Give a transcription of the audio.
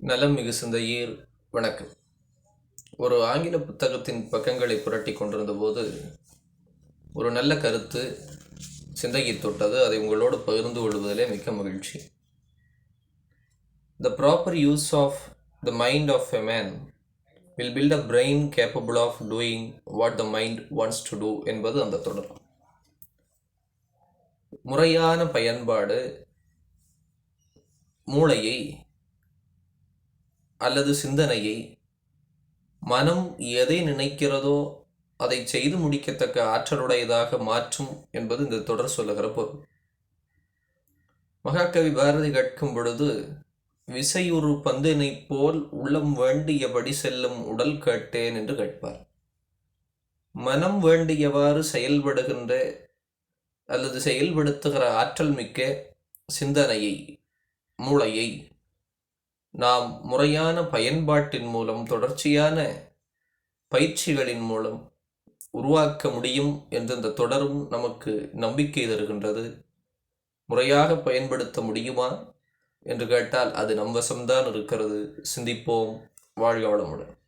நலம் மிகு சிந்தையீர் வணக்கம். ஒரு ஆங்கில புத்தகத்தின் பக்கங்களை புரட்டி கொண்டிருந்த போது ஒரு நல்ல கருத்து சிந்தையை தொட்டது. அதை உங்களோடு பகிர்ந்து கொள்வதிலே மிக்க மகிழ்ச்சி. The proper use of the mind of a man will build a brain capable of doing what the mind wants to do என்பது அந்த தொடர். முறையான பயன்பாடு மூளையை அல்லது சிந்தனையை மனம் எதை நினைக்கிறதோ அதை செய்து முடிக்கத்தக்க ஆற்றலுடையதாக மாற்றும் என்பது இந்த தொடர் சொல்லுகிற பொருள். மகாகவி பாரதி கேட்கும் பொழுது விசையுறு பந்தினைப் போல் உள்ளம் வேண்டியபடி செல்லும் உடல் கேட்டேன் என்று கேட்பார். மனம் வேண்டியவாறு செயல்படுகின்ற அல்லது செயல்படுத்துகிற ஆற்றல் மிக்க சிந்தனையை மூளையை நாம் முறையான பயன்பாட்டின் மூலம் தொடர்ச்சியான பயிற்சிகளின் மூலம் உருவாக்க முடியும் என்ற இந்த தொடரும் நமக்கு நம்பிக்கை தருகின்றது. முறையாக பயன்படுத்த முடியுமா என்று கேட்டால் அது நம் வசம்தான் இருக்கிறது. சிந்திப்போம். வாழ்க வளமுடன்.